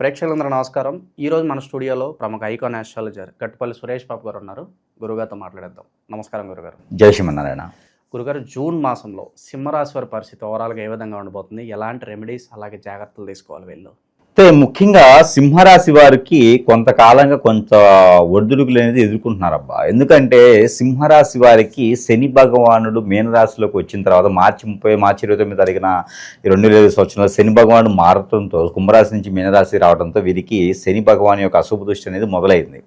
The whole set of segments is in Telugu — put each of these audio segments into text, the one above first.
ప్రేక్షకులందరూ నమస్కారం. ఈరోజు మన స్టూడియోలో ప్రముఖ ఐకాన్ ఆస్ట్రాలజర్ గట్టుపల్లి సురేష్ బాబు గారు ఉన్నారు. గురుగారితో మాట్లాడేద్దాం. నమస్కారం గురుగారు. జై శ్రీమన్నారాయణ. గురుగారు జూన్ మాసంలో సింహరాశి వారి పరిస్థితి ఓవరాల్గా ఏ విధంగా ఉండబోతుంది? ఎలాంటి రెమెడీస్ అలాగే జాగ్రత్తలు తీసుకోవాలి వీళ్ళు? అంటే ముఖ్యంగా సింహరాశి వారికి కొంతకాలంగా కొంత ఒడిదుడుకులు అనేది ఎదుర్కొంటున్నారబ్బా. ఎందుకంటే సింహరాశి వారికి శని భగవానుడు మీనరాశిలోకి వచ్చిన తర్వాత మార్చి ముప్పై మార్చి ఇరవై తొమ్మిది తారీఖున ఈ రెండు వేల ఇరవై సంవత్సరంలో శని భగవానుడు మారటంతో కుంభరాశి నుంచి మీనరాశి రావడంతో వీరికి శని భగవాన్ యొక్క అశుభ దృష్టి అనేది మొదలైంది.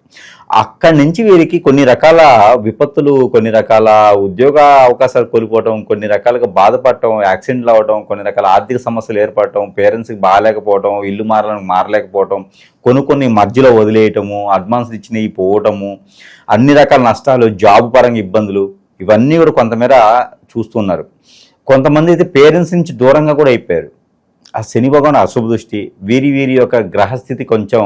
అక్కడి నుంచి వీరికి కొన్ని రకాల విపత్తులు కొన్ని రకాల ఉద్యోగ అవకాశాలు కోల్పోవటం కొన్ని రకాలుగా బాధపడటం యాక్సిడెంట్లు అవ్వటం కొన్ని రకాల ఆర్థిక సమస్యలు ఏర్పడటం పేరెంట్స్కి బాగాలేకపోవటం ఇల్లు మారాలని మారలేకపోవటం కొన్ని కొన్ని మధ్యలో వదిలేయటము అడ్వాన్స్ ఇచ్చినవి పోవటము అన్ని రకాల నష్టాలు జాబ్ పరంగా ఇబ్బందులు ఇవన్నీ కూడా కొంతమేర చూస్తున్నారు. కొంతమంది అయితే పేరెంట్స్ నుంచి దూరంగా కూడా అయిపోయారు. ఆ శని భగవాన్ అశుభ దృష్టి వీరి వీరి యొక్క గ్రహస్థితి కొంచెం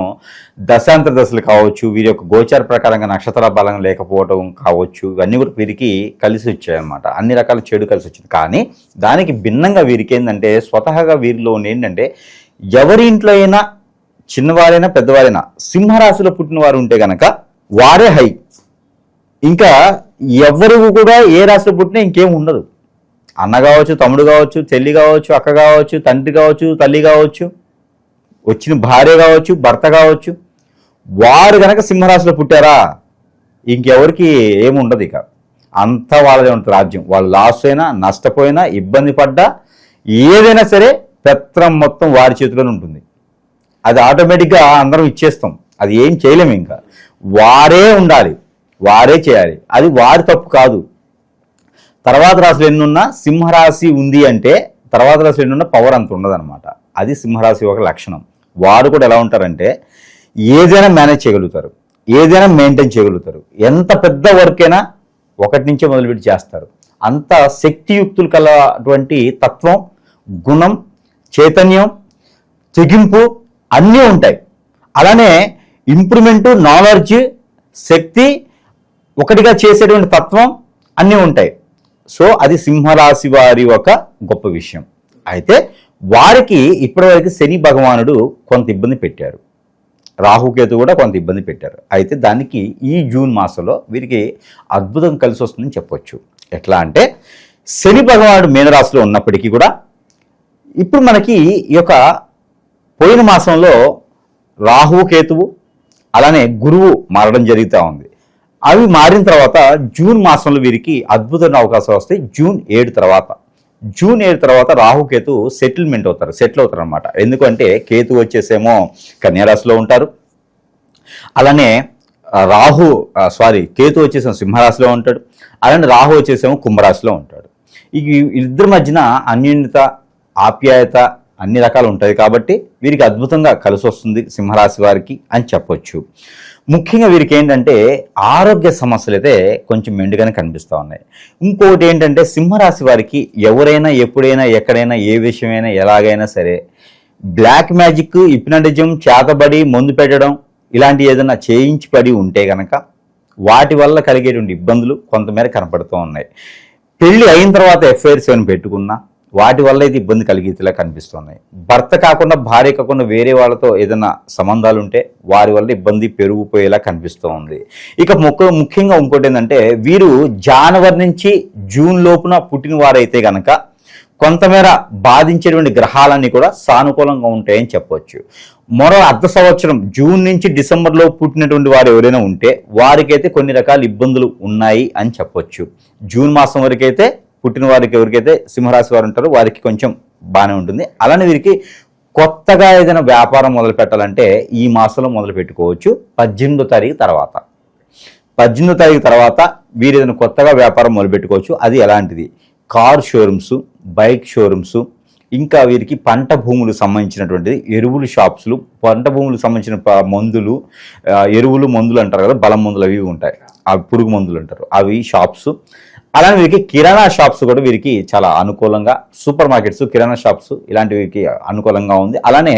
దశాంతర దశలు కావచ్చు వీరి యొక్క గోచార ప్రకారంగా నక్షత్ర బలం లేకపోవడం కావచ్చు ఇవన్నీ కూడా వీరికి కలిసి వచ్చాయి అన్నమాట అన్ని రకాల చెడు కలిసి వచ్చింది. కానీ దానికి భిన్నంగా వీరికి ఏంటంటే స్వతహాగా వీరిలో ఉన్న ఏంటంటే ఎవరి ఇంట్లో అయినా చిన్నవారైనా పెద్దవారైనా సింహరాశిలో పుట్టిన వారు ఉంటే గనక వారే హై. ఇంకా ఎవరు కూడా ఏ రాశిలో పుట్టినా ఇంకేం ఉండదు. అన్న కావచ్చు తమ్ముడు కావచ్చు చెల్లి కావచ్చు అక్క కావచ్చు తండ్రి కావచ్చు తల్లి కావచ్చు వచ్చిన భార్య కావచ్చు భర్త కావచ్చు వారు కనుక సింహరాశిలో పుట్టారా ఇంకెవరికి ఏముండదు ఇక. అంతా వాళ్ళదే ఉంటుంది రాజ్యం. వాళ్ళు లాస్ అయినా నష్టపోయినా ఇబ్బంది పడ్డా ఏదైనా సరే పెత్రం మొత్తం వారి చేతిలోనే ఉంటుంది. అది ఆటోమేటిక్గా అందరం ఇచ్చేస్తాం. అది ఏం చేయలేము ఇంకా. వారే ఉండాలి. వారే చేయాలి. అది వారి తప్పు కాదు. తర్వాత రాశులు ఎన్నున్నా సింహరాశి ఉంది అంటే తర్వాత రాశులు ఎన్నున్న పవర్ అంత ఉండదన్నమాట. అది సింహరాశి ఒక లక్షణం. వారు కూడా ఎలా ఉంటారంటే ఏదైనా మేనేజ్ చేయగలుగుతారు. ఏదైనా మెయింటైన్ చేయగలుగుతారు. ఎంత పెద్ద వర్క్ అయినా ఒకటి నుంచే మొదలుపెట్టి చేస్తారు. అంత శక్తియుక్తులు కలటువంటి తత్వం గుణం చైతన్యం తెగింపు అన్నీ ఉంటాయి. అలానే ఇంప్రూవ్మెంటు నాలెడ్జ్ శక్తి ఒకటిగా చేసేటువంటి తత్వం అన్నీ ఉంటాయి. సో అది సింహరాశి వారి ఒక గొప్ప విషయం. అయితే వారికి ఇప్పటివరకు శని భగవానుడు కొంత ఇబ్బంది పెట్టారు. రాహుకేతు కూడా కొంత ఇబ్బంది పెట్టారు. అయితే దానికి ఈ జూన్ మాసంలో వీరికి అద్భుతం కలిసి వస్తుందని చెప్పొచ్చు. ఎట్లా అంటే శని భగవానుడు మీనరాశిలో ఉన్నప్పటికీ కూడా ఇప్పుడు మనకి ఈ యొక్క పోయిన మాసంలో రాహువు కేతువు అలానే గురువు మారడం జరుగుతూ ఉంది. అవి మారిన తర్వాత జూన్ మాసంలో వీరికి అద్భుతమైన అవకాశాలు వస్తాయి. జూన్ ఏడు తర్వాత. జూన్ ఏడు తర్వాత రాహుకేతు సెటిల్మెంట్ అవుతారు సెటిల్ అవుతారు అనమాట ఎందుకంటే కేతు వచ్చేసేమో కన్యారాశిలో ఉంటారు. అలానే రాహు సారీ కేతు వచ్చేసేమో సింహరాశిలో ఉంటాడు. అలానే రాహు వచ్చేసేమో కుంభరాశిలో ఉంటాడు. ఈ ఇద్దరి మధ్యన అన్యోన్యత ఆప్యాయత అన్ని రకాలు ఉంటాయి కాబట్టి వీరికి అద్భుతంగా కలిసి వస్తుంది సింహరాశి వారికి అని చెప్పొచ్చు. ముఖ్యంగా వీరికి ఏంటంటే ఆరోగ్య సమస్యలు అయితే కొంచెం మెండుగానే కనిపిస్తూ ఉన్నాయి. ఇంకోటి ఏంటంటే సింహరాశి వారికి ఎవరైనా ఎప్పుడైనా ఎక్కడైనా ఏ విషయమైనా ఎలాగైనా సరే బ్లాక్ మ్యాజిక్ ఇప్నటిజం చేతబడి మందు పెట్టడం ఇలాంటి ఏదైనా చేయించి పడి ఉంటే గనక వాటి వల్ల కలిగేటువంటి ఇబ్బందులు కొంతమేర కనపడుతూ ఉన్నాయి. పెళ్ళి అయిన తర్వాత ఎఫ్ఐఆర్స్ ఏమైనా పెట్టుకున్నా వాటి వల్ల ఇది ఇబ్బంది కలిగేలా కనిపిస్తున్నాయి. భర్త కాకుండా భార్య కాకుండా వేరే వాళ్ళతో ఏదైనా సంబంధాలు ఉంటే వారి వల్ల ఇబ్బంది పెరిగిపోయేలా కనిపిస్తూ ఉంది ఇక ముఖ్య ముఖ్యంగా ఇంకోటి ఏంటంటే వీరు జనవరి నుంచి జూన్ లోపున పుట్టిన వారైతే గనక కొంతమేర బాధించేటువంటి గ్రహాలన్నీ కూడా సానుకూలంగా ఉంటాయని చెప్పవచ్చు మరో అర్ధ సంవత్సరం జూన్ నుంచి డిసెంబర్లో పుట్టినటువంటి వారు ఎవరైనా ఉంటే వారికైతే కొన్ని రకాల ఇబ్బందులు ఉన్నాయి అని చెప్పొచ్చు. జూన్ మాసం వరకైతే పుట్టిన వారికి ఎవరికైతే సింహరాశి వారు ఉంటారో వారికి కొంచెం బాగానే ఉంటుంది. అలానే వీరికి కొత్తగా ఏదైనా వ్యాపారం మొదలు పెట్టాలంటే ఈ మాసంలో మొదలు పెట్టుకోవచ్చు. పద్దెనిమిదో తారీఖు తర్వాత. పద్దెనిమిదో తారీఖు తర్వాత వీరు ఏదైనా కొత్తగా వ్యాపారం మొదలుపెట్టుకోవచ్చు అది ఎలాంటిది? కార్ షోరూమ్స్ బైక్ షోరూమ్స్ ఇంకా వీరికి పంట భూములకు సంబంధించినటువంటిది ఎరువులు షాప్స్లు పంట భూములకు సంబంధించిన మందులు ఎరువులు మందులు అంటారు కదా బలం మందులు అవి ఉంటాయి. అవి పురుగు మందులు అంటారు. అవి షాప్స్ అలానే వీరికి కిరాణా షాప్స్ కూడా వీరికి చాలా అనుకూలంగా సూపర్ మార్కెట్స్ కిరాణా షాప్స్ ఇలాంటి వీరికి అనుకూలంగా ఉంది. అలానే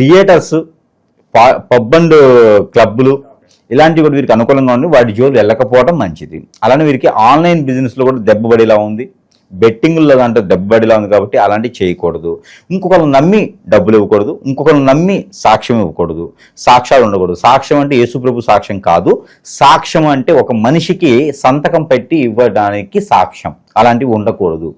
థియేటర్స్ పబ్ అండ్ క్లబ్బులు ఇలాంటివి కూడా వీరికి అనుకూలంగా ఉంది వాటి జోలు వెళ్ళకపోవడం మంచిది. అలానే వీరికి ఆన్లైన్ బిజినెస్లో కూడా దెబ్బపడేలా ఉంది. బెట్టింగ్లో దాంట్లో దెబ్బడిలా ఉంది కాబట్టి అలాంటివి చేయకూడదు. ఇంకొకరు నమ్మి డబ్బులు ఇవ్వకూడదు. ఇంకొకరు నమ్మి సాక్ష్యం ఇవ్వకూడదు. సాక్ష్యాలు ఉండకూడదు. సాక్ష్యం అంటే యేసుప్రభు సాక్ష్యం కాదు. సాక్ష్యం అంటే ఒక మనిషికి సంతకం పెట్టి ఇవ్వడానికి సాక్ష్యం. అలాంటివి ఉండకూడదు.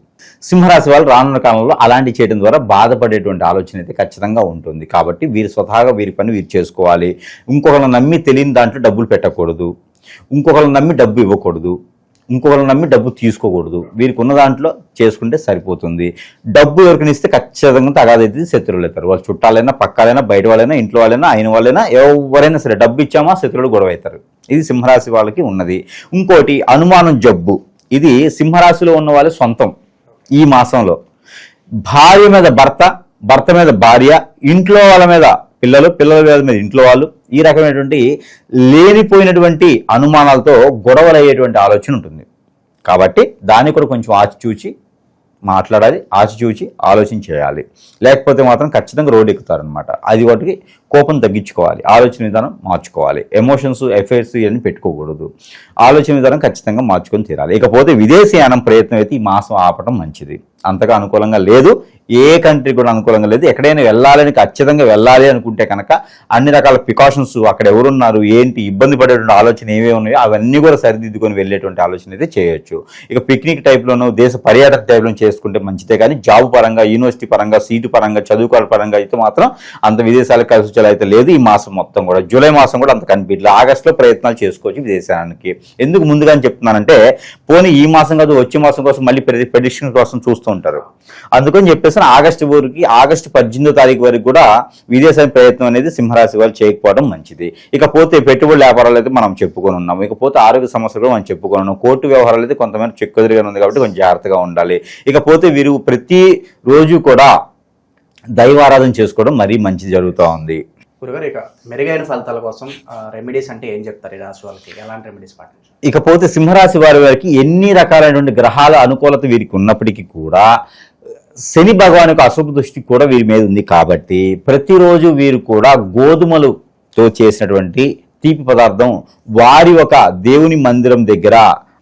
సింహరాశి వాళ్ళు రానున్న కాలంలో అలాంటి చేయడం ద్వారా బాధపడేటువంటి ఆలోచన అయితే ఖచ్చితంగా ఉంటుంది. కాబట్టి వీరు స్వతహాగా వీరి పని వీరు చేసుకోవాలి. ఇంకొకరిని నమ్మి తెలియని దాంట్లో డబ్బులు పెట్టకూడదు. ఇంకొకరిని నమ్మి డబ్బు ఇవ్వకూడదు. ఇంకొకరిని నమ్మి డబ్బు తీసుకోకూడదు. వీరికి ఉన్న దాంట్లో చేసుకుంటే సరిపోతుంది. డబ్బు ఎవరికినిస్తే ఖచ్చితంగా తగాదైతే శత్రువులు అవుతారు. వాళ్ళు చుట్టాలైనా పక్కాలైనా బయట వాళ్ళైనా ఇంట్లో వాళ్ళైనా అయిన వాళ్ళైనా ఎవరైనా సరే డబ్బు ఇచ్చామా శత్రువులు గొడవ అవుతారు. ఇది సింహరాశి వాళ్ళకి ఉన్నది. ఇంకోటి అనుమానం జబ్బు. ఇది సింహరాశిలో ఉన్న వాళ్ళ సొంతం ఈ మాసంలో. భార్య మీద భర్త భర్త మీద భార్య ఇంట్లో వాళ్ళ మీద పిల్లలు పిల్లల వ్యాధి మీద ఇంట్లో వాళ్ళు ఈ రకమైనటువంటి లేనిపోయినటువంటి అనుమానాలతో గొడవలు అయ్యేటువంటి ఆలోచన ఉంటుంది. కాబట్టి దాన్ని కూడా కొంచెం ఆచిచూచి మాట్లాడాలి ఆచిచూచి ఆలోచన చేయాలి. లేకపోతే మాత్రం ఖచ్చితంగా రోడ్ ఎక్కుతారనమాట అది వాటికి కోపం తగ్గించుకోవాలి ఆలోచన విధానం మార్చుకోవాలి. ఎమోషన్స్ ఎఫైర్స్ ఇవన్నీ పెట్టుకోకూడదు. ఆలోచన విధానం ఖచ్చితంగా మార్చుకొని తీరాలి. ఇకపోతే విదేశీయానం ప్రయత్నం అయితే ఈ మాసం ఆపడం మంచిది. అంతగా అనుకూలంగా లేదు. ఏ కంట్రీ కూడా అనుకూలంగా లేదు. ఎక్కడైనా వెళ్ళాలని ఖచ్చితంగా వెళ్ళాలి అనుకుంటే కనుక అన్ని రకాల ప్రికాషన్స్ అక్కడ ఎవరున్నారు ఏంటి ఇబ్బంది పడేటువంటి ఆలోచన ఏమేమి ఉన్నాయో అవన్నీ కూడా సరిదిద్దుకొని వెళ్ళేటువంటి ఆలోచన అయితే చేయొచ్చు. ఇక పిక్నిక్ టైప్లోనూ దేశ పర్యాటక టైప్లోనూ చేసుకుంటే మంచిదే కానీ జాబ్ పరంగా యూనివర్సిటీ పరంగా సీటు పరంగా చదువుకోవాలి పరంగా అయితే మాత్రం అంత విదేశాలకు కలిసి వచ్చేలా అయితే లేదు. ఈ మాసం మొత్తం కూడా జూలై మాసం కూడా అంత కనిపించలేదు ఆగస్టులో ప్రయత్నాలు చేసుకోవచ్చు విదేశానికి. ఎందుకు ముందుగా చెప్తున్నానంటే పోనీ ఈ మాసం కాదు వచ్చే మాసం కోసం మళ్ళీ ప్రెడిక్షన్ కోసం చూస్తూ ఉంటారు. అందుకని చెప్పేసి ఆగస్టు వరకు ఆగస్టు పద్దెనిమిదో తారీఖు వరకు కూడా విదేశానికి ప్రయత్నం అనేది సింహరాశి వాళ్ళు చేయకపోవడం మంచిది. ఇకపోతే పెట్టుబడి వ్యాపారాలు అయితే మనం చెప్పుకొని ఉన్నాం ఇకపోతే ఆరోగ్య సమస్యలు కూడా మనం చెప్పుకొని ఉన్నాం కోర్టు వ్యవహారాలు అయితే కొంతమంది చెక్కుదిరిగా ఉంది కాబట్టి కొంచెం జాగ్రత్తగా ఉండాలి. ఇకపోతే వీరు ప్రతి రోజు కూడా దైవారాధన చేసుకోవడం మరీ మంచి జరుగుతూ ఉంది. గురుగారు ఇక మెరుగైన ఫలితాల కోసం రెమెడీస్ అంటే ఏం చెప్తారు ఈ రాశి వాళ్ళకి? ఎలాంటి రెమెడీస్ పాటించాలి? ఇకపోతే సింహరాశి వారి వారికి ఎన్ని రకాలైనటువంటి గ్రహాల అనుకూలత వీరికి ఉన్నప్పటికీ కూడా శని భగవాన్ యొక్క అశుభ దృష్టి కూడా వీరి మీద ఉంది కాబట్టి ప్రతిరోజు వీరు కూడా గోధుమలతో చేసినటువంటి తీపి పదార్థం వారి ఒక దేవుని మందిరం దగ్గర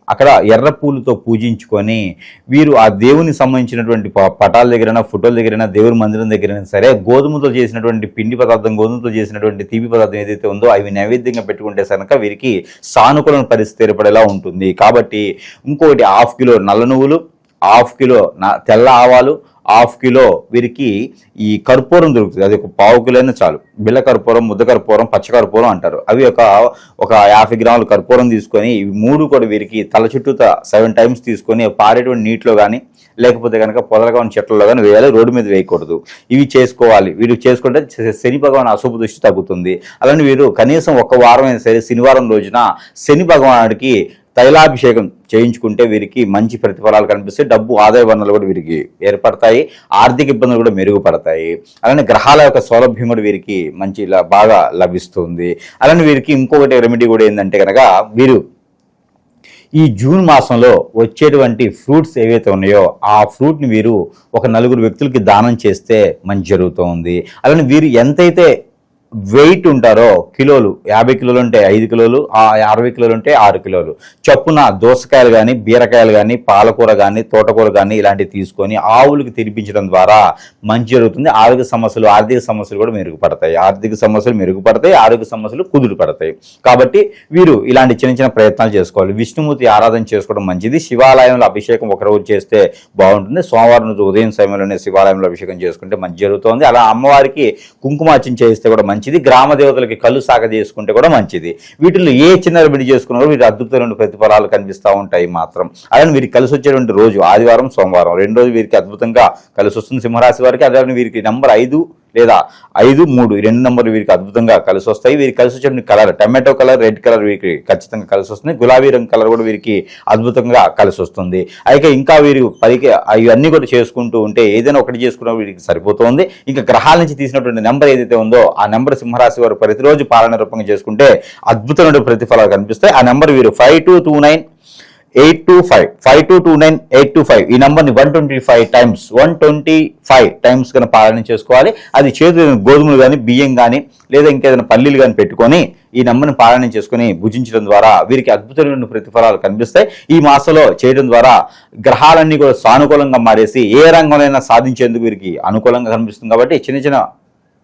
అక్కడ ఎర్ర పూలతో పూజించుకొని వీరు ఆ దేవుని సంబంధించినటువంటి పటాల దగ్గరైనా ఫోటోల దగ్గరైనా దేవుని మందిరం దగ్గరైనా సరే గోధుమతో చేసినటువంటి పిండి పదార్థం గోధుమతో చేసినటువంటి తీపి పదార్థం ఏదైతే ఉందో అవి నైవేద్యంగా పెట్టుకుంటే కనుక వీరికి సానుకూల పరిస్థితి ఏర్పడేలా ఉంటుంది. కాబట్టి ఇంకొకటి హాఫ్ కిలో నల్ల నువ్వులు హాఫ్ కిలో నా- తెల్ల ఆవాలు హాఫ్ కిలో వీరికి ఈ కర్పూరం దొరుకుతుంది. అది ఒక పావు కిలో చాలు. బిల్ల కర్పూరం ముద్ద కర్పూరం పచ్చ కర్పూరం అంటారు. అవి ఒక ఒక యాభై గ్రాముల కర్పూరం తీసుకొని ఇవి మూడు కూడా వీరికి తల చుట్టూ సెవెన్ టైమ్స్ తీసుకొని పారేటువంటి నీటిలో కానీ లేకపోతే కనుక పొదలుగా ఉన్న చెట్లలో కానీ వేయాలి రోడ్డు మీద వేయకూడదు. ఇవి చేసుకోవాలి. వీరు చేసుకుంటే శని భగవాన్ అశుభ దృష్టి తగ్గుతుంది. అలానే వీరు కనీసం ఒక వారం అయినా సరే శనివారం రోజున శని భగవానుడికి తైలాభిషేకం చేయించుకుంటే వీరికి మంచి ప్రతిఫలాలు కనిపిస్తాయి. డబ్బు ఆదాయ వనరులు కూడా వీరికి ఏర్పడతాయి. ఆర్థిక ఇబ్బందులు కూడా మెరుగుపడతాయి. అలానే గ్రహాల యొక్క సౌలభ్యం కూడా వీరికి మంచి బాగా లభిస్తుంది. అలానే వీరికి ఇంకొకటి రెమెడీ కూడా ఏంటంటే కనుక వీరు ఈ జూన్ మాసంలో వచ్చేటువంటి ఫ్రూట్స్ ఏవైతే ఉన్నాయో ఆ ఫ్రూట్ని వీరు ఒక నలుగురు వ్యక్తులకి దానం చేస్తే మంచి జరుగుతుంది. అలానే వీరు ఎంతైతే వెయిట్ ఉంటారో కిలోలు యాభై కిలోలు ఉంటే ఐదు కిలోలు ఆ అరవై కిలోలు ఉంటే ఆరు కిలోలు. చొప్పున దోసకాయలు కానీ బీరకాయలు కానీ పాలకూర కానీ తోటకూర కానీ ఇలాంటివి తీసుకొని ఆవులకు తినిపించడం ద్వారా మంచి జరుగుతుంది. ఆరోగ్య సమస్యలు ఆర్థిక సమస్యలు కూడా మెరుగుపడతాయి. ఆర్థిక సమస్యలు మెరుగుపడతాయి ఆరోగ్య సమస్యలు కుదురు పడతాయి కాబట్టి వీరు ఇలాంటి చిన్న చిన్న ప్రయత్నాలు చేసుకోవాలి. విష్ణుమూర్తి ఆరాధన చేసుకోవడం మంచిది. శివాలయంలో అభిషేకం ఒకరోజు చేస్తే బాగుంటుంది. సోమవారం రోజు ఉదయం సమయంలోనే శివాలయంలో అభిషేకం చేసుకుంటే మంచి జరుగుతుంది. అలా అమ్మవారికి కుంకుమార్చన చేస్తే కూడా మంచి మంచిది. గ్రామ దేవతలకి కళ్ళు సాగ చేసుకుంటే కూడా మంచిది. వీటిల్లో ఏ చిన్న రెమెడీ చేసుకున్నారో వీటి అద్భుతమైన ప్రతిఫలాలు కనిపిస్తూ ఉంటాయి మాత్రం. అలానే వీరికి కలిసి వచ్చేటువంటి రోజు ఆదివారం సోమవారం. రెండు రోజు వీరికి అద్భుతంగా కలిసి వస్తుంది సింహరాశి వారికి. అలానే వీరికి నంబర్ ఐదు లేదా ఐదు మూడు రెండు నంబర్లు వీరికి అద్భుతంగా కలిసి వస్తాయి. వీరికి కలిసి వచ్చే colour tomato colour red colour వీరికి ఖచ్చితంగా కలిసి వస్తుంది. గులాబీ రంగు కలర్ కూడా వీరికి అద్భుతంగా కలిసి వస్తుంది. అయితే ఇంకా వీరు పైకి ఇవన్నీ కూడా చేసుకుంటూ ఉంటే ఏదైనా ఒకటి చేసుకున్నా వీరికి సరిపోతుంది. ఇంకా గ్రహాల నుంచి తీసినటువంటి నెంబర్ ఏదైతే ఉందో ఆ నెంబర్ సింహరాశి వారు ప్రతిరోజు పాలన రూపంగా చేసుకుంటే అద్భుతమైన ప్రతిఫలాలు కనిపిస్తాయి. ఆ నెంబర్ వీరు five two two nine eight two five five two two nine eight two five. ఈ నెంబర్ని one twenty five times one twenty five times కనుక పాలన చేసుకోవాలి. అది చేతి గోధుమలు కానీ బియ్యం కానీ లేదా ఇంకేదైనా పల్లీలు కానీ పెట్టుకొని ఈ నెంబర్ని పాలన చేసుకొని భుజించడం ద్వారా వీరికి అద్భుతమైన ప్రతిఫలాలు కనిపిస్తాయి. ఈ మాసంలో చేయడం ద్వారా గ్రహాలన్నీ కూడా సానుకూలంగా మారేసి ఏ రంగంలో సాధించేందుకు వీరికి అనుకూలంగా కనిపిస్తుంది కాబట్టి చిన్న చిన్న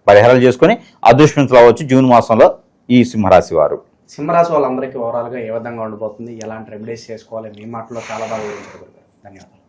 పరిహారాలు చేసుకొని అదృష్టవంతులు అవ్వచ్చు జూన్ మాసంలో ఈ సింహరాశి వారు. సింహరాశి వాళ్ళందరికీ ఓవరాల్గా ఏ విధంగా ఉండబోతుంది ఎలాంటి రెమెడీస్ చేసుకోవాలి? మీ మాటలో చాలా బాగా వివరించారు ధన్యవాదాలు.